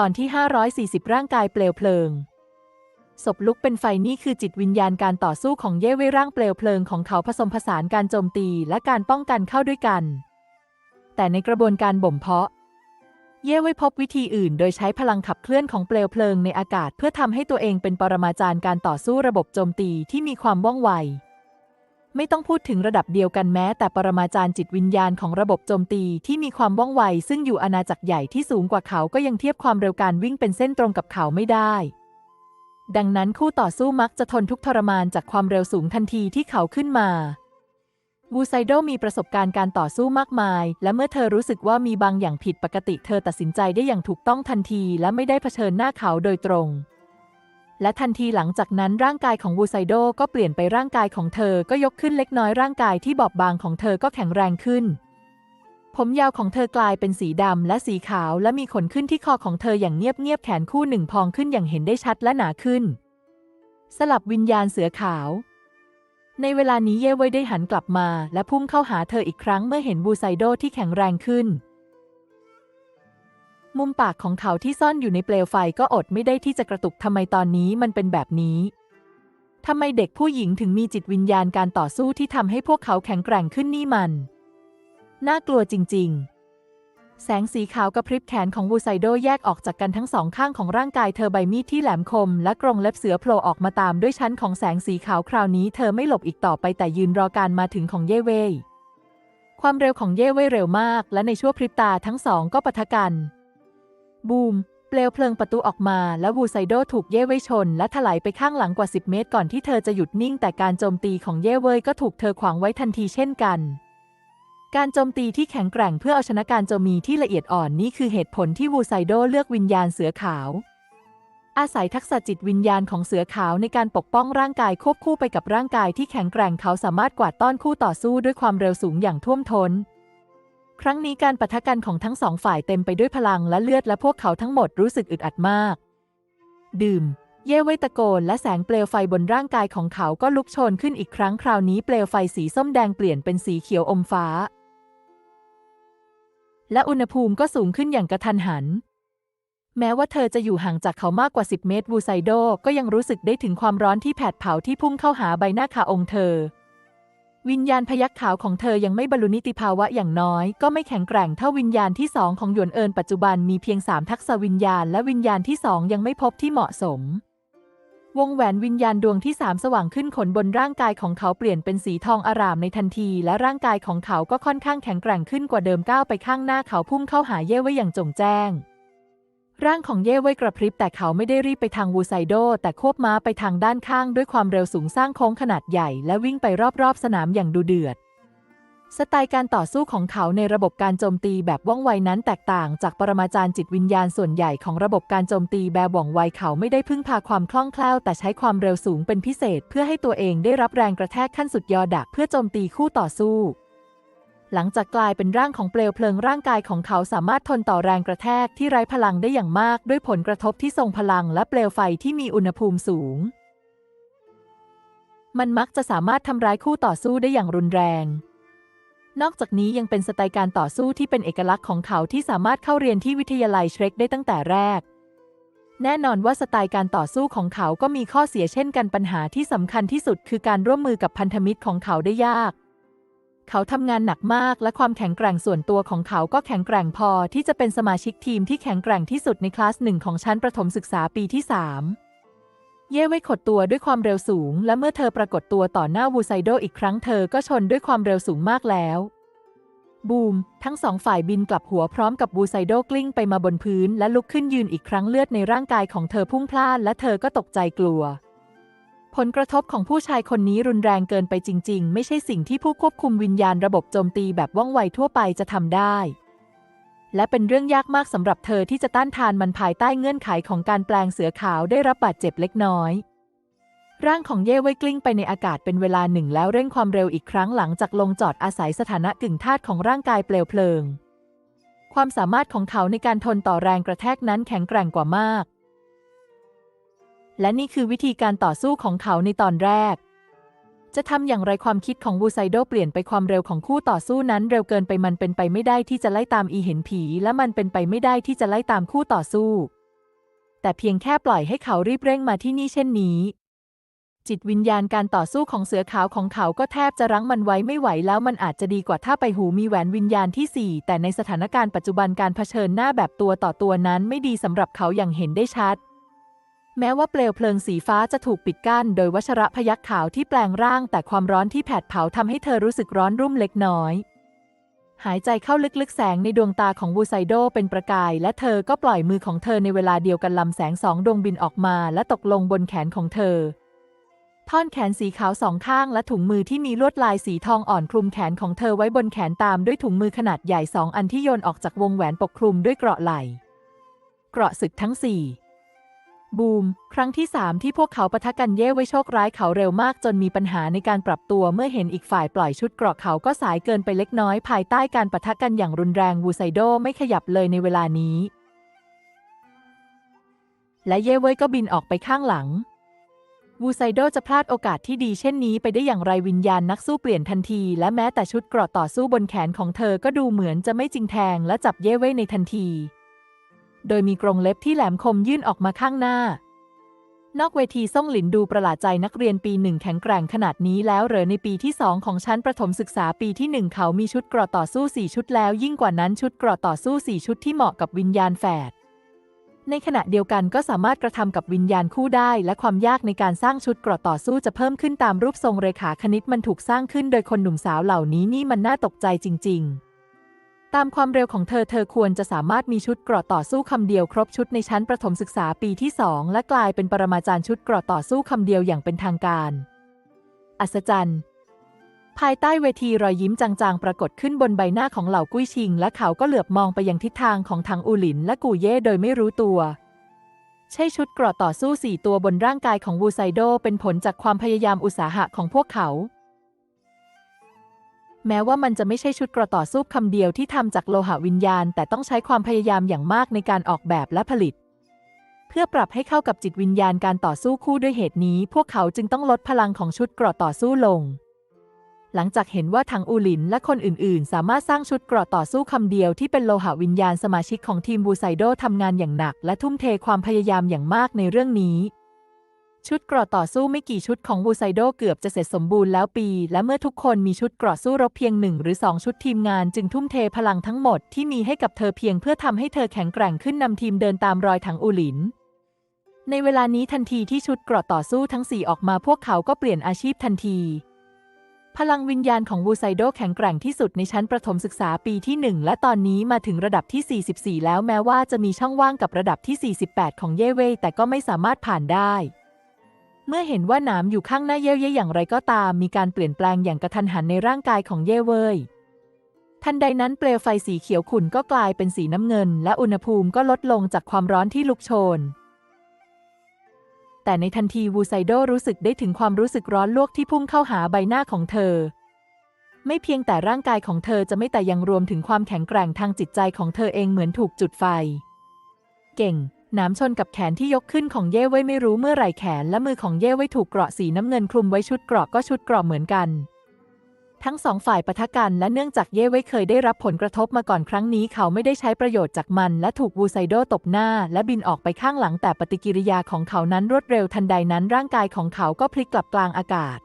ตอนที่ 540 ร่างกายเปลวเพลิง ศพลุกเป็นไฟนี่คือจิตวิญญาณการต่อสู้ของเย่เว่ยร่างเปลวเพลิงของเขาผสมผสานการโจมตีและการป้องกันเข้าด้วยกัน แต่ในกระบวนการบ่มเพาะ เย่เว่ยพบวิธีอื่น โดยใช้พลังขับเคลื่อนของเปลวเพลิงในอากาศ เพื่อทำให้ตัวเองเป็นปรมาจารย์การต่อสู้ระบบโจมตีที่มีความว่องไว ไม่ต้องพูดถึงระดับเดียวกันแม้ แต่ปรมาจารย์จิตวิญญาณของระบบโจมตีที่มีความว่องไว ซึ่งอยู่อาณาจักรใหญ่ที่สูงกว่าเขาก็ยังเทียบความเร็วการวิ่งเป็นเส้นตรงกับเขาไม่ได้ ดังนั้นคู่ต่อสู้มักจะทนทุกทรมานจากความเร็วสูงทันทีที่เขาขึ้นมาวูไซโดมีประสบการณ์การต่อสู้มากมาย และเมื่อเธอรู้สึกว่ามีบางอย่างผิดปกติ เธอตัดสินใจได้อย่างถูกต้องทันที และไม่ได้เผชิญหน้าเขาโดยตรง และทันทีหลังจากนั้นร่างกายของวูไซโดก็เปลี่ยนไปร่างกายของเธอก็ยกขึ้นเล็กน้อยร่างกายที่บอบบางของเธอก็แข็งแรงขึ้น ผมยาวของเธอกลายเป็นสีดำและสีขาวและมีขนขึ้นที่คอของเธออย่างเงียบๆแขนคู่หนึ่งพองขึ้นอย่างเห็นได้ชัดและหนาขึ้น สลับวิญญาณเสือขาว ในเวลานี้เย่เว่ยได้หันกลับมา และพุ่งเข้าหาเธออีกครั้งเมื่อเห็นบูไซโดที่แข็งแรงขึ้น มุมปากของเขาที่ซ่อนอยู่ในเปลวไฟก็อดไม่ได้ที่จะกระตุกทำไมตอนนี้มันเป็นแบบนี้ทำไมเด็กผู้หญิงถึงมีจิตวิญญาณการต่อสู้ที่ทำให้พวกเขาแข็งแกร่งขึ้นนี่มัน น่ากลัวจริง ๆ แสงสีขาวกระพริบแขนของวูไซโดแยกออกจากกันทั้งสองข้างของร่างกายเธอใบมีดที่แหลมคม และกรงเล็บเสือโผล่ออกมาตามด้วยชั้นของแสงสีขาวคราวนี้เธอไม่หลบอีกต่อไปแต่ยืนรอการมาถึงของเย่เว่ยความเร็วของเย่เว่ยเร็วมาก และในชั่วพริบตาทั้งสองก็ปะทะกัน บูม เปลวเพลิงประตูออกมาและวูไซโดถูกเย่เว่ยชน และถลายไปข้างหลังกว่า 10 เมตรก่อนที่เธอจะหยุดนิ่งแต่การโจมตีของเย่เว่ยก็ถูกเธอขวางไว้ทันทีเช่นกัน การโจมตีที่แข็งแกร่งเพื่อเอาชนะการโจมตีที่ละเอียดอ่อนนี่คือเหตุผลที่วูไซโดเลือกวิญญาณเสือขาวอาศัยทักษะจิตวิญญาณของเสือขาวในการปกป้องร่างกายควบคู่ไปกับร่างกายที่แข็งแกร่งเขาสามารถกวาดต้อนคู่ต่อสู้ด้วยความเร็วสูงอย่างท่วมท้น ครั้งนี้การปะทะกันของทั้งสองฝ่ายเต็มไปด้วยพลังและเลือดและพวกเขาทั้งหมดรู้สึกอึดอัดมาก ดื่ม เย่เวตะโกนและแสงเปลวไฟบนร่างกายของเขาก็ลุกโชนขึ้นอีกครั้งคราวนี้เปลวไฟสีส้มแดงเปลี่ยนเป็นสีเขียวอมฟ้า และอุณหภูมิก็สูงขึ้นอย่างกระทันหัน แม้ว่าเธอจะอยู่ห่างจากเขามากกว่า 10 เมตรวูไซโดก็ยังรู้สึกได้ถึงความร้อนที่แผดเผาที่พุ่งเข้าหาใบหน้าขาองค์เธอ วิญญาณพยักขาวของเธอยังไม่บรรลุนิติภาวะอย่างน้อย ก็ไม่แข็งแกร่งเท่าวิญญาณที่สองของหยวนเอินปัจจุบันมีเพียงสามทักษะวิญญาณและวิญญาณที่สองยังไม่พบที่เหมาะสม วงแหวนวิญญาณดวงที่สามสว่างขึ้นขนบนร่างกายของเขาเปลี่ยนเป็นสีทองอารามในทันที และร่างกายของเขาก็ค่อนข้างแข็งแกร่งขึ้นกว่าเดิมก้าวไปข้างหน้าเขาพุ่งเข้าหาเย่เว่ยอย่างจงแจ้ง ร่างของเย่เว่ยกระพริบแต่เขาไม่ได้รีบไปทางวูไซโด แต่ควบม้าไปทางด้านข้างด้วยความเร็วสูงสร้างโค้งขนาดใหญ่ และวิ่งไปรอบๆ สนามอย่างดูเดือด สไตล์การต่อสู้ของเขาในระบบการโจมตีแบบว่องไวนั้นแตกต่างจากปรมาจารย์จิตวิญญาณส่วนใหญ่ของระบบการโจมตีแบบว่องไวเขาไม่ได้พึ่งพาความคล่องแคล่วแต่ใช้ความเร็วสูงเป็นพิเศษ เพื่อให้ตัวเองได้รับแรงกระแทกขั้นสุดยอดะเพื่อโจมตีคู่ต่อสู้ หลังจากกลายเป็นร่างของเปลวเพลิงร่างกายของเขาสามารถทนต่อแรงกระแทกที่ไร้พลังได้อย่างมาก ด้วยผลกระทบที่ทรงพลังและเปลวไฟที่มีอุณหภูมิสูง มันมักจะสามารถทำร้ายคู่ต่อสู้ได้อย่างรุนแรง นอกจากนี้ยังเป็นสไตล์การต่อสู้ที่เป็นเอกลักษณ์ของเขาที่สามารถเข้าเรียนที่วิทยาลัยเชร็กได้ตั้งแต่แรกแน่นอนว่าสไตล์การต่อสู้ของเขาก็มีข้อเสียเช่นกันปัญหาที่สำคัญที่สุดคือการร่วมมือกับพันธมิตรของเขาได้ยาก เขาทำงานหนักมากและความแข็งแกร่งส่วนตัวของเขาก็แข็งแกร่งพอที่จะเป็นสมาชิกทีมที่แข็งแกร่งที่สุดในคลาสหนึ่งของชั้นประถมศึกษาปีที่3เย่ไว้ขดตัวด้วยความเร็วสูง และเมื่อเธอปรากฏตัวต่อหน้าวูไซโดอีกครั้งเธอก็ชนด้วยความเร็วสูงมากแล้ว บูม ทั้งสองฝ่ายบินกลับหัวพร้อมกับบูไซโดกลิ้งไปมาบนพื้น และลุกขึ้นยืนอีกครั้งเลือดในร่างกายของเธอพุ่งพล่านและเธอก็ตกใจกลัว ผลกระทบของผู้ชายคนนี้รุนแรงเกินไปจริง ๆ ไม่ใช่สิ่งที่ผู้ควบคุมวิญญาณระบบโจมตีแบบว่องไวทั่วไปจะทำได้ และเป็นเรื่องยากมากสำหรับเธอที่จะต้านทานมันภายใต้เงื่อนไขของการแปลงเสือขาวได้รับบาดเจ็บเล็กน้อยร่างของเย่เว่ยกลิ้งไปในอากาศเป็นเวลาหนึ่งแล้วเร่งความเร็วอีกครั้งหลังจากลงจอดอาศัยสถานะกึ่งธาตุของร่างกายเปลวเพลิง ความสามารถของเขาในการทนต่อแรงกระแทกนั้นแข็งแกร่งกว่ามาก และนี่คือวิธีการต่อสู้ของเขาในตอนแรก จะทำอย่างไรความคิดของวูไซโดเปลี่ยนไปความเร็วของคู่ต่อสู้นั้นเร็วเกินไปมันเป็นไปไม่ได้ที่จะไล่ตามอีเห็นผี และมันเป็นไปไม่ได้ที่จะไล่ตามคู่ต่อสู้ แต่เพียงแค่ปล่อยให้เขารีบเร่งมาที่นี่เช่นนี้ จิตวิญญาณการต่อสู้ของเสือขาวของเขาก็แทบจะรั้งมันไว้ไม่ไหวแล้วมันอาจจะดีกว่าถ้าไปหูมีแหวนวิญญาณที่สี่แต่ในสถานการณ์ปัจจุบันการเผชิญหน้าแบบตัวต่อตัวนั้นไม่ดีสำหรับเขาอย่างเห็นได้ชัด แม้ว่าเปลวเพลิงสีฟ้าจะถูกปิดกั้น โดยวัชระพยักขาวที่แปลงร่าง แต่ความร้อนที่แผดเผาทำให้เธอรู้สึกร้อนรุ่มเล็กน้อย หายใจเข้าลึกๆ แสงในดวงตาของวูไซโดเป็นประกาย และเธอก็ปล่อยมือของเธอในเวลาเดียวกันลำแสงสองดวงบินออกมาและตกลงบนแขนของเธอ ท่อนแขนสีขาวสองข้างและถุงมือที่มีลวดลายสีทองอ่อนคลุมแขนของเธอไว้บนแขนตามด้วยถุงมือขนาดใหญ่สองอันที่โยนออกจากวงแหวนปกคลุมด้วยเกราะไหล่เกราะศึกทั้งสี่ บูม ครั้งที่สามที่พวกเขาปะทะกันเย่ไว้โชคร้ายเขาเร็วมากจนมีปัญหาในการปรับตัวเมื่อเห็นอีกฝ่ายปล่อยชุดเกราะเขาก็สายเกินไปเล็กน้อย ภายใต้การปะทะกันอย่างรุนแรงวูไซโดไม่ขยับเลยในเวลานี้ และเย่เว่ยก็บินออกไปข้างหลังวูไซโดจะพลาดโอกาสที่ดีเช่นนี้ไปได้อย่างไรวิญญาณนักสู้เปลี่ยนทันที และแม้แต่ชุดเกราะต่อสู้บนแขนของเธอก็ดูเหมือนจะไม่จริงแทงและจับเย่เว่ยในทันที โดยมีกรงเล็บที่แหลมคมยื่นออกมาข้างหน้า นอกเวทีซ่งหลินดูประหลาดใจนักเรียนปีหนึ่งแข็งแกร่งขนาดนี้แล้วเหรอในปีที่สองของชั้นประถมศึกษาปีที่หนึ่งเขามีชุดเกราะต่อสู้สี่ชุดแล้ว ยิ่งกว่านั้นชุดเกราะต่อสู้สี่ชุดที่เหมาะกับวิญญาณแฝดในขณะเดียวกันก็สามารถกระทำกับวิญญาณคู่ได้ และความยากในการสร้างชุดเกราะต่อสู้จะเพิ่มขึ้นตามรูปทรงเรขาคณิตมันถูกสร้างขึ้นโดยคนหนุ่มสาวเหล่านี้นี่มันน่าตกใจจริง ๆ ตามความเร็วของเธอเธอควรจะสามารถมีชุดเกราะต่อสู้คำเดียวครบชุดในชั้นประถมศึกษาปีที่สองและกลายเป็นปรมาจารย์ชุดเกราะต่อสู้คำเดียวอย่างเป็นทางการ อัศจรรย์ ภายใต้เวทีรอยยิ้มจางๆ ปรากฏขึ้นบนใบหน้าของเหล่ากุ้ยชิง และเขาก็เหลือบมองไปยังทิศทางของทางอูหลินและกูเย่โดยไม่รู้ตัว ใช่ชุดเกราะต่อสู้สี่ตัวบนร่างกายของวูไซโดเป็นผลจากความพยายามอุตสาหะของพวกเขา แม้ว่ามันจะไม่ใช่ชุดกระต่อสู้คำเดียวที่ทำจากโลหะวิญญาณ แต่ต้องใช้ความพยายามอย่างมากในการออกแบบและผลิต เพื่อปรับให้เข้ากับจิตวิญญาณการต่อสู้คู่ด้วยเหตุนี้ พวกเขาจึงต้องลดพลังของชุดกราะต่อสู้ลง หลังจากเห็นว่าทางอูหลินและคนอื่น ๆ สามารถสร้างชุดกราะต่อสู้คำเดียวที่เป็นโลหะวิญญาณสมาชิกของทีมบูไซโดทำงานอย่างหนัก และทุ่มเทความพยายามอย่างมากในเรื่องนี้ ชุดเกราะต่อสู้ไม่กี่ชุดของบูไซโดเกือบจะเสร็จสมบูรณ์แล้วปี และเมื่อทุกคนมีชุดเกราะสู้รบเพียงหนึ่งหรือสองชุดทีมงานจึงทุ่มเทพลังทั้งหมดที่มีให้กับเธอเพียงเพื่อทำให้เธอแข็งแกร่งขึ้นนำทีมเดินตามรอยถังอูหลิน ในเวลานี้ทันทีที่ชุดเกราะต่อสู้ทั้งสี่ออกมาพวกเขาก็เปลี่ยนอาชีพทันที พลังวิญญาณของวูไซโดแข็งแกร่งที่สุดในชั้นประถมศึกษาปีที่ 1 และตอนนี้มาถึงระดับที่ 44 แล้วแม้ว่าจะมีช่องว่างกับระดับที่ 48 ของเย่เว่ยแต่ก็ไม่สามารถผ่านได้ เมื่อเห็นว่าหนามอยู่ข้างหน้าเย่เย่อย่างไรก็ตาม มีการเปลี่ยนแปลงอย่างกระทันหันในร่างกายของเย่เว่ยทันใดนั้นเปลวไฟสีเขียวขุ่นก็กลายเป็นสีน้ำเงิน และอุณหภูมิก็ลดลงจากความร้อนที่ลุกโชน แต่ในทันทีวูไซโดรู้สึกได้ถึงความรู้สึกร้อนลวกที่พุ่งเข้าหาใบหน้าของเธอ ไม่เพียงแต่ร่างกายของเธอจะไม่แต่ยังรวมถึงความแข็งแกร่งทางจิตใจของเธอเองเหมือนถูกจุดไฟ เก่ง หนามชนกับแขนที่ยกขึ้นของเย่ไว้ไม่รู้เมื่อไหร่แขนและมือของเย่ไว้ถูกเกราะสีน้ำเงินคลุมไว้ชุดเกราะก็ชุดเกราะเหมือนกัน ทั้งสองฝ่ายปะทะกันและเนื่องจากเย่ไว้เคยได้รับผลกระทบมาก่อนครั้งนี้เขาไม่ได้ใช้ประโยชน์จากมัน และถูกวูไซโดตบหน้า และบินออกไปข้างหลังแต่ปฏิกิริยาของเขานั้นรวดเร็วทันใดนั้นร่างกายของเขาก็พลิกกลับกลางอากาศ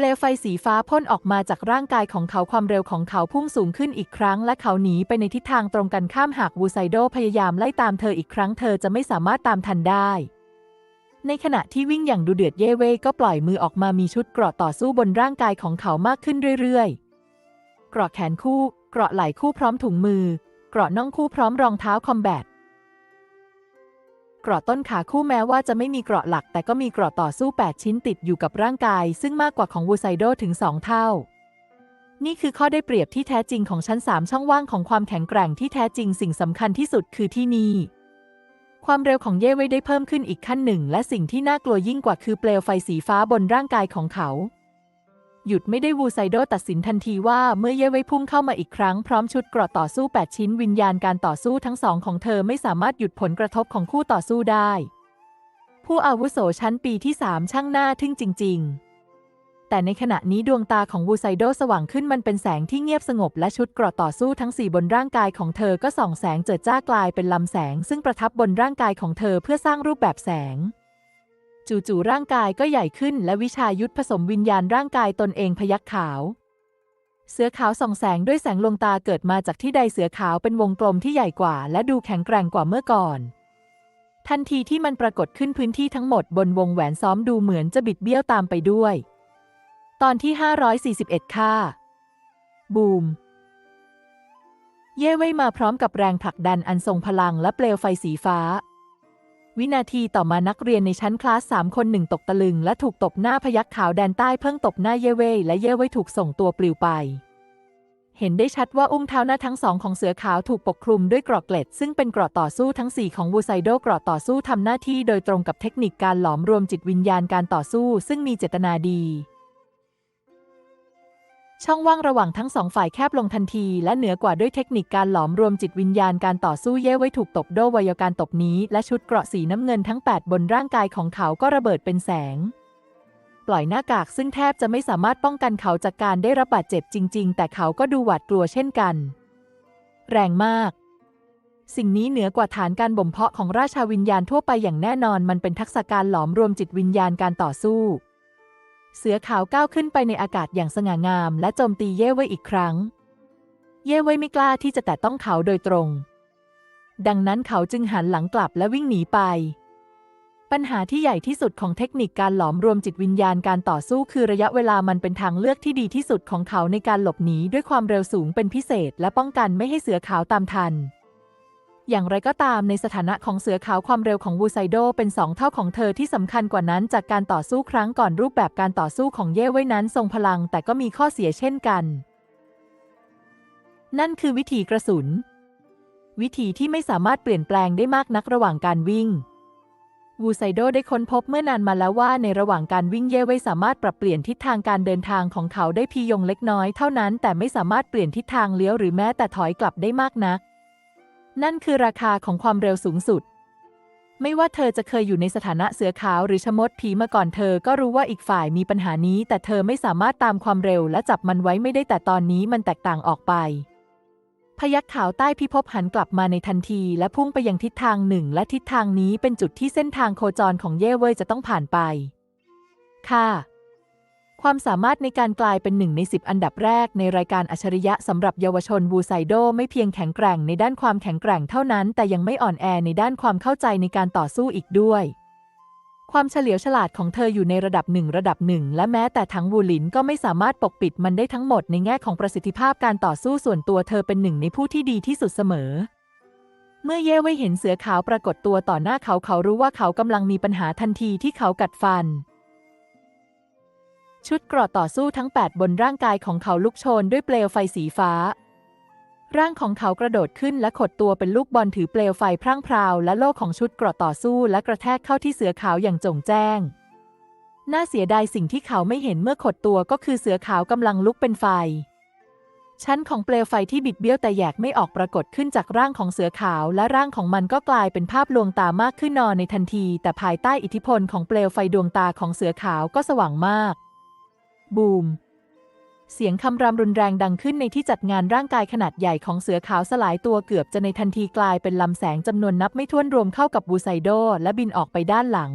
เปลวไฟสีฟ้าพ่นออกมาจากร่างกายของเขาความเร็วของเขาพุ่งสูงขึ้นอีกครั้ง และเขาหนีไปในทิศทางตรงกันข้ามหากวูไซโดพยายามไล่ตามเธออีกครั้งเธอจะไม่สามารถตามทันได้ ในขณะที่วิ่งอย่างดูเดือดเย่เว่ก็ปล่อยมือออกมามีชุดเกราะต่อสู้บนร่างกายของเขามากขึ้นเรื่อยๆ เกราะแขนคู่ เกราะไหล่คู่พร้อมถุงมือ เกราะน่องคู่พร้อมรองเท้าคอมแบท เกราะต้นขาคู่แม้ว่าจะไม่มีเกราะหลัก แต่ก็มีเกราะต่อสู้ 8 ชิ้นติดอยู่กับร่างกาย ซึ่งมากกว่าของวูไซโดถึง 2 เท่า นี่คือข้อได้เปรียบที่แท้จริงของชั้น 3 ช่องว่างของความแข็งแกร่งที่แท้จริงสิ่งสำคัญที่สุดคือที่นี่ความเร็วของเย่เว่ยได้เพิ่มขึ้นอีกขั้นหนึ่ง และสิ่งที่น่ากลัวยิ่งกว่าคือเปลวไฟสีฟ้าบนร่างกายของเขา หยุดไม่ได้วูไซโดตัดสินทันทีว่าเมื่อเย่เวยพุ่งเข้ามาอีกครั้งพร้อมชุดเกราะต่อสู้ 8 ชิ้นวิญญาณการต่อสู้ทั้งสองของเธอไม่สามารถหยุดผลกระทบของคู่ต่อสู้ได้ ผู้อาวุโสชั้นปีที่สามช่างหน้าทึ่งจริง ๆ แต่ในขณะนี้ดวงตาของวูไซโดสว่างขึ้นมันเป็นแสงที่เงียบสงบและชุดเกราะต่อสู้ทั้งสี่บนร่างกายของเธอก็ส่องแสงเจิดจ้ากลายเป็นลำแสง ซึ่งประทับบนร่างกายของเธอเพื่อสร้างรูปแบบแสง จู่ๆร่างกายก็ใหญ่ขึ้น และวิชายุทธผสมวิญญาณร่างกายตนเองพยักขาว เสือขาวส่องแสงด้วยแสงลงตาเกิดมาจากที่ใดเสือขาวเป็นวงกลมที่ใหญ่กว่า และดูแข็งแกร่งกว่าเมื่อก่อน ทันทีที่มันปรากฏขึ้นพื้นที่ทั้งหมดบนวงแหวนซ้อมดูเหมือนจะบิดเบี้ยวตามไปด้วย ตอนที่ 541 ค่าบูมเย่เว่ยมาพร้อมกับแรงผลักดันอันทรงพลังและเปลวไฟสีฟ้า วินาทีต่อมานักเรียนในชั้นคลาสสามคนหนึ่งตกตะลึง และถูกตบหน้าพยักขาวแดนใต้เพิ่งตบหน้าเย่เว่ยและเย่เว่ยถูกส่งตัวปลิวไป เห็นได้ชัดว่าอุ้งเท้าหน้าทั้งสองของเสือขาวถูกปกคลุมด้วยเกราะเกล็ด ซึ่งเป็นเกราะต่อสู้ทั้ง 4 ของวูไซโดเกราะต่อสู้ทำหน้าที่โดยตรงกับเทคนิคการหลอมรวมจิตวิญญาณการต่อสู้ ซึ่งมีเจตนาดี ช่องว่างระหว่างทั้งสองฝ่ายแคบลงทันที และเหนือกว่าด้วยเทคนิคการหลอมรวมจิตวิญญาณการต่อสู้เย่ไว้ถูกตบโดวยการตบนี้ และชุดเกราะสีน้ำเงินทั้ง 8 บนร่างกายของเขาก็ระเบิดเป็นแสง ปล่อยหน้ากากซึ่งแทบจะไม่สามารถป้องกันเขาจากการได้รับบาดเจ็บจริง ๆ แต่เขาก็ดูหวาดกลัวเช่นกัน แรงมาก สิ่งนี้เหนือกว่าฐานการบ่มเพาะของราชาวิญญาณทั่วไปอย่างแน่นอนมันเป็นทักษะการหลอมรวมจิตวิญญาณการต่อสู้ เสือขาวก้าวขึ้นไปในอากาศอย่างสง่างาม และโจมตีเย่เว่ยอีกครั้ง เย่เว่ยไม่กล้าที่จะแตะต้องเขาโดยตรง ดังนั้นเขาจึงหันหลังกลับและวิ่งหนีไป ปัญหาที่ใหญ่ที่สุดของเทคนิคการหลอมรวมจิตวิญญาณการต่อสู้คือระยะเวลามันเป็นทางเลือกที่ดีที่สุดของเขาในการหลบหนีด้วยความเร็วสูงเป็นพิเศษ และป้องกันไม่ให้เสือขาวตามทัน อย่างไรก็ตามในสถานะของเสือขาวความเร็วของวูไซโดเป็นสองเท่าของเธอที่สำคัญกว่านั้นจากการต่อสู้ครั้งก่อนรูปแบบการต่อสู้ของเย่เว่ยนั้นทรงพลังแต่ก็มีข้อเสียเช่นกัน นั่นคือวิธีกระสุน วิธีที่ไม่สามารถเปลี่ยนแปลงได้มากนักระหว่างการวิ่งวูไซโดได้ค้นพบเมื่อนานมาแล้วว่าในระหว่างการวิ่งเย่เว่ยสามารถปรับเปลี่ยนทิศทางการเดินทางของเขาได้เพียงเล็กน้อยเท่านั้น แต่ไม่สามารถเปลี่ยนทิศทางเลี้ยวหรือแม้แต่ถอยกลับได้มากนัก นั่นคือราคาของความเร็วสูงสุด ไม่ว่าเธอจะเคยอยู่ในสถานะเสือขาวหรือชะมดผีมาก่อนเธอก็รู้ว่าอีกฝ่ายมีปัญหานี้ แต่เธอไม่สามารถตามความเร็วและจับมันไว้ไม่ได้แต่ตอนนี้มันแตกต่างออกไป พยักขาวใต้พิภพหันกลับมาในทันที และพุ่งไปยังทิศทางหนึ่ง และทิศทางนี้เป็นจุดที่เส้นทางโคจรของเย่เว่ยจะต้องผ่านไป ค่ะ ความสามารถในการกลายเป็นหนึ่งในสิบอันดับแรกในรายการอัจฉริยะสำหรับเยาวชนบูไซโดไม่เพียงแข็งแกร่งในด้านความแข็งแกร่งเท่านั้น แต่ยังไม่อ่อนแอในด้านความเข้าใจในการต่อสู้อีกด้วย ความเฉลียวฉลาดของเธออยู่ในระดับหนึ่งระดับหนึ่งและแม้แต่ทั้งวูหลินก็ไม่สามารถปกปิดมันได้ทั้งหมดในแง่ของประสิทธิภาพการต่อสู้ส่วนตัวเธอเป็นหนึ่งในผู้ที่ดีที่สุดเสมอเมื่อเย่เว่ยเห็นเสือขาวปรากฏตัวต่อหน้าเขาเขารู้ว่าเขากำลังมีปัญหาทันทีที่เขากัดฟัน ชุดเกราะต่อสู้ทั้ง 8 บนร่างกายของเขาลุกโชนด้วยเปลวไฟสีฟ้า ร่างของเขากระโดดขึ้นและขดตัวเป็นลูกบอลถือเปลวไฟพร่างพราวและโล่ของชุดเกราะต่อสู้และกระแทกเข้าที่เสือขาวอย่างจงแจ้ง น่าเสียดายสิ่งที่เขาไม่เห็นเมื่อขดตัวก็คือเสือขาวกำลังลุกเป็นไฟ ชั้นของเปลวไฟที่บิดเบี้ยวแต่แยกไม่ออกปรากฏขึ้นจากร่างของเสือขาว และร่างของมันก็กลายเป็นภาพลวงตามากขึ้นนอนในทันที แต่ภายใต้อิทธิพลของเปลวไฟดวงตาของเสือขาวก็สว่างมาก บูม เสียงคำรามรุนแรงดังขึ้นในที่จัดงานร่างกายขนาดใหญ่ของเสือขาวสลายตัวเกือบจะในทันทีกลายเป็นลำแสงจำนวนนับไม่ถ้วนรวมเข้ากับบูไซโดและบินออกไปด้านหลัง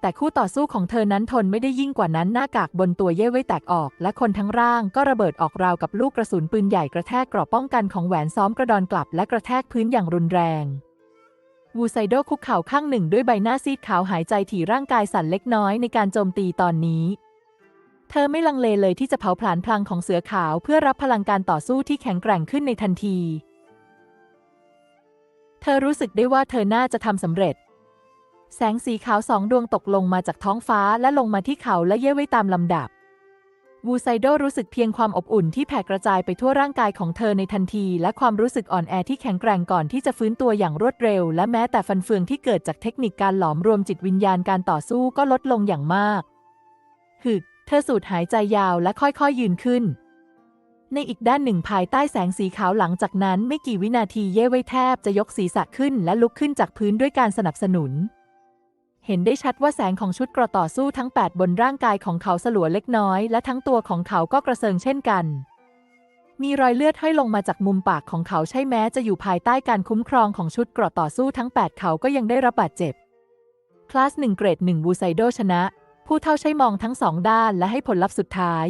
แต่คู่ต่อสู้ของเธอนั้นทนไม่ได้ยิ่งกว่านั้นหน้ากากบนตัวเย่ไว้แตกออก และคนทั้งร่างก็ระเบิดออกราวกับลูกกระสุนปืนใหญ่กระแทกกรอบป้องกันของแหวนซ้อมกระดอนกลับและกระแทกพื้นอย่างรุนแรงวูไซโดคุกเข่าข้างหนึ่งด้วยใบหน้าซีดขาวหายใจถี่ร่างกายสั่นเล็กน้อยในการโจมตีตอนนี้ เธอไม่ลังเลเลยที่จะเผาผลาญพลังของเสือขาวเพื่อรับพลังการต่อสู้ที่แข็งแกร่งขึ้นในทันที เธอรู้สึกได้ว่าเธอน่าจะทำสำเร็จ แสงสีขาวสองดวงตกลงมาจากท้องฟ้าและลงมาที่เขาและเย่ไว้ตามลำดับ วูไซโดรู้สึกเพียงความอบอุ่นที่แผ่กระจายไปทั่วร่างกายของเธอในทันที และความรู้สึกอ่อนแอที่แข็งแกร่งก่อนที่จะฟื้นตัวอย่างรวดเร็ว และแม้แต่ฟันเฟืองที่เกิดจากเทคนิคการหลอมรวมจิตวิญญาณการต่อสู้ก็ลดลงอย่างมากหึก เธอสูดหายใจยาวและค่อยๆยืนขึ้น ในอีกด้านหนึ่งภายใต้แสงสีขาวหลังจากนั้นไม่กี่วินาทีเย่ไว้แทบจะยกศีรษะขึ้นและลุกขึ้นจากพื้นด้วยการสนับสนุน เห็นได้ชัดว่าแสงของชุดกระต่อสู้ทั้ง 8 บนร่างกายของเขาสลัวเล็กน้อย และทั้งตัวของเขาก็กระเซิงเช่นกัน มีรอยเลือดห้อยลงมาจากมุมปากของเขาใช่แม้จะอยู่ภายใต้การคุ้มครองของชุดกระต่อสู้ทั้ง 8 เขาก็ยังได้รับบาดเจ็บคลาส1เกรด1บูไซโดชนะ ผู้เท่าใช้มองทั้งสองด้านและให้ผลลัพธ์สุดท้าย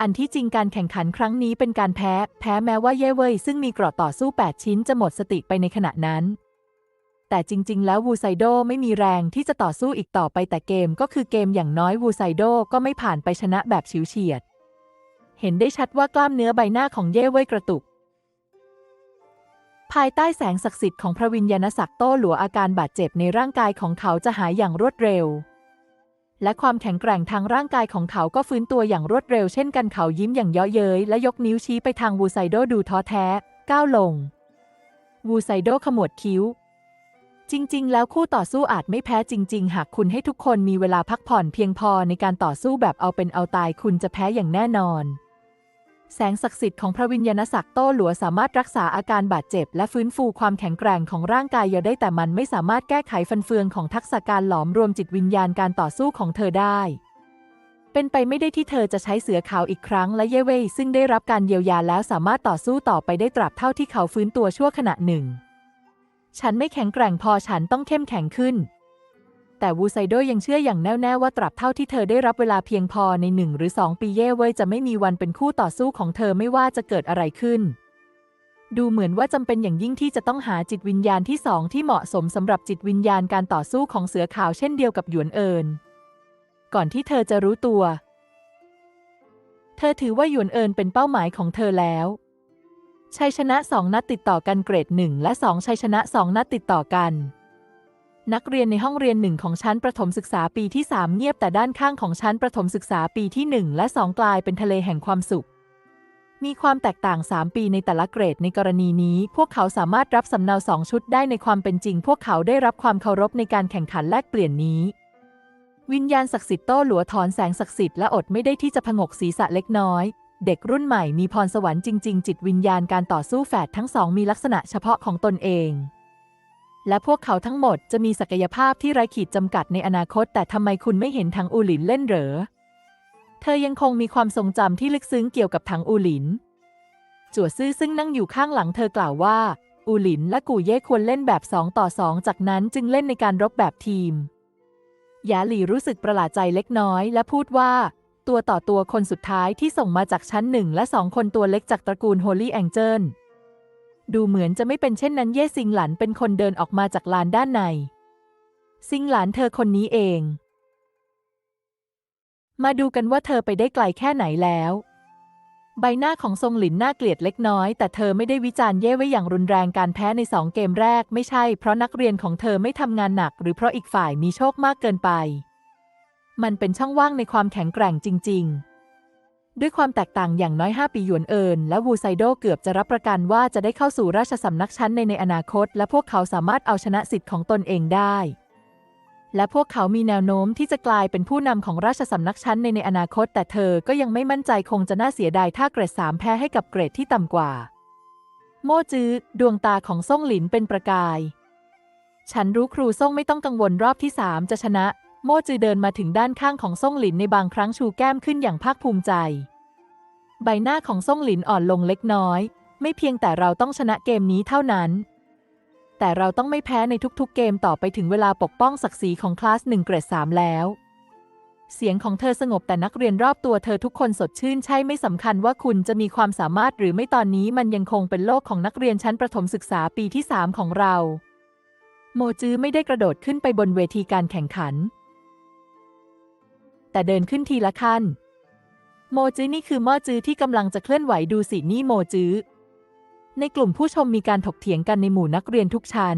อันที่จริงการแข่งขันครั้งนี้เป็นการแพ้ แพ้แม้ว่าเย่เว่ยซึ่งมีเกราะต่อสู้ 8 ชิ้นจะหมดสติไปในขณะนั้น แต่จริง ๆ แล้ววูไซโดไม่มีแรงที่จะต่อสู้อีกต่อไปแต่เกมก็คือเกมอย่างน้อยวูไซโดก็ไม่ผ่านไปชนะแบบฉิวเฉียด เห็นได้ชัดว่ากล้ามเนื้อใบหน้าของเย่เว่ยกระตุกภายใต้แสงศักดิ์สิทธิ์ของพระวิญญาณศักดิ์โต้หลัวอาการบาดเจ็บในร่างกายของเขาจะหายอย่างรวดเร็ว และความแข็งแกร่งทางร่างกายของเขาก็ฟื้นตัวอย่างรวดเร็วเช่นกันเขายิ้มอย่างเยาะเย้ยและยกนิ้วชี้ไปทางวูไซโดดูท้อแท้ ก้าวลง วูไซโดขมวดคิ้ว จริง ๆ แล้วคู่ต่อสู้อาจไม่แพ้จริง ๆ หากคุณให้ทุกคนมีเวลาพักผ่อนเพียงพอในการต่อสู้แบบเอาเป็นเอาตายคุณจะแพ้อย่างแน่นอน แสงศักดิ์สิทธิ์ของพระวิญญาณศักดิ์โต้หลัวสามารถรักษาอาการบาดเจ็บ และฟื้นฟูความแข็งแกร่งของร่างกายยาได้แต่มันไม่สามารถแก้ไขฟันเฟืองของทักษะการหลอมรวมจิตวิญญาณการต่อสู้ของเธอได้ เป็นไปไม่ได้ที่เธอจะใช้เสือขาวอีกครั้งและเย่เว่ยซึ่งได้รับการเยียวยาแล้วสามารถต่อสู้ต่อไปได้ตราบเท่าที่เขาฟื้นตัวชั่วขณะหนึ่ง ฉันไม่แข็งแกร่งพอฉันต้องเข้มแข็งขึ้น แต่วูไซโดยังเชื่ออย่างแน่วแน่ว่าตราบเท่าที่เธอได้รับเวลาเพียงพอในหนึ่งหรือสองปีเย่เว่ยจะไม่มีวันเป็นคู่ต่อสู้ของเธอไม่ว่าจะเกิดอะไรขึ้น ดูเหมือนว่าจำเป็นอย่างยิ่งที่จะต้องหาจิตวิญญาณที่สองที่เหมาะสมสำหรับจิตวิญญาณการต่อสู้ของเสือขาวเช่นเดียวกับหยวนเอินก่อนที่เธอจะรู้ตัว เธอถือว่าหยวนเอินเป็นเป้าหมายของเธอแล้วชัยชนะสองนัดติดต่อกันเกรดหนึ่งและสองชัยชนะสองนัดติดต่อกัน นักเรียนในห้องเรียนหนึ่งของชั้นประถมศึกษาปีที่ 3 เงียบแต่ด้านข้างของชั้นประถมศึกษาปีที่ 1 และ 2 กลายเป็นทะเลแห่งความสุข มีความแตกต่าง 3 ปีในแต่ละเกรดในกรณีนี้ พวกเขาสามารถรับสำเนาสองชุดได้ในความเป็นจริง พวกเขาได้รับความเคารพในการแข่งขันแลกเปลี่ยนนี้ วิญญาณศักดิ์สิทธิ์โต้หลัวถอนแสงศักดิ์สิทธิ์และอดไม่ได้ที่จะผงกศีรษะเล็กน้อย เด็กรุ่นใหม่มีพรสวรรค์จริง ๆ จิตวิญญาณการต่อสู้แฝดทั้งสองมีลักษณะเฉพาะของตนเอง และพวกเขาทั้งหมดจะมีศักยภาพที่ไร้ขีดจำกัดในอนาคต แต่ทำไมคุณไม่เห็นทางอูหลินเล่นเหรอ เธอยังคงมีความทรงจำที่ลึกซึ้งเกี่ยวกับทางอูหลิน จั่วซื่อซึ่งนั่งอยู่ข้างหลังเธอกล่าวว่า อูหลินและกูเย่ควรเล่นแบบ2ต่อ2จากนั้นจึงเล่นในการรบแบบทีม หยาหลี่รู้สึกประหลาดใจเล็กน้อยและพูดว่า ตัวต่อตัวคนสุดท้ายที่ส่งมาจากชั้นหนึ่งและสองคนตัวเล็กจากตระกูลโฮลี่แองเจิล ดูเหมือนจะไม่เป็นเช่นนั้นเย่ซิงหลันเป็นคนเดินออกมาจากลานด้านใน ซิงหลานเธอคนนี้เอง มาดูกันว่าเธอไปได้ไกลแค่ไหนแล้ว ใบหน้าของทรงหลินน่าเกลียดเล็กน้อย แต่เธอไม่ได้วิจารณ์เย่ไว้อย่างรุนแรงการแพ้ในสองเกมแรก ไม่ใช่เพราะนักเรียนของเธอไม่ทำงานหนัก หรือเพราะอีกฝ่ายมีโชคมากเกินไป มันเป็นช่องว่างในความแข็งแกร่งจริง ๆ ด้วยความแตกต่างอย่างน้อย 5 ปีหยวนเอินและวูไซโดเกือบจะรับประกันว่าจะได้เข้าสู่ราชสำนักชั้นในในอนาคต และพวกเขาสามารถเอาชนะสิทธิ์ของตนเองได้ และพวกเขามีแนวโน้มที่จะกลายเป็นผู้นำของราชสำนักชั้นในในอนาคต แต่เธอก็ยังไม่มั่นใจคงจะน่าเสียดายถ้าเกรดสามแพ้ให้กับเกรดที่ต่ำกว่า โมจื้อดวงตาของซ่งหลินเป็นประกาย ฉันรู้ครูซ่งไม่ต้องกังวลรอบที่สามจะชนะ โม่จือเดินมาถึงด้านข้างของซ่งหลินในบางครั้งชูแก้มขึ้นอย่างภาคภูมิใจ ใบหน้าของซ่งหลินอ่อนลงเล็กน้อย ไม่เพียงแต่เราต้องชนะเกมนี้เท่านั้น แต่เราต้องไม่แพ้ในทุกๆ เกมต่อไปถึงเวลาปกป้องศักดิ์ศรีของคลาสหนึ่งเกรดสามแล้ว เสียงของเธอสงบแต่นักเรียนรอบตัวเธอทุกคนสดชื่นใช่ไม่สำคัญว่าคุณจะมีความสามารถหรือไม่ตอนนี้มันยังคงเป็นโลกของนักเรียนชั้นประถมศึกษาปีที่สามของเรา โมจื้อไม่ได้กระโดดขึ้นไปบนเวทีการแข่งขัน แต่เดินขึ้นทีละขั้น โมจื้อนี่คือม่อจื้อที่กำลังจะเคลื่อนไหวดูสินี่โมจื้อในกลุ่มผู้ชมมีการถกเถียงกันในหมู่นักเรียนทุกชั้น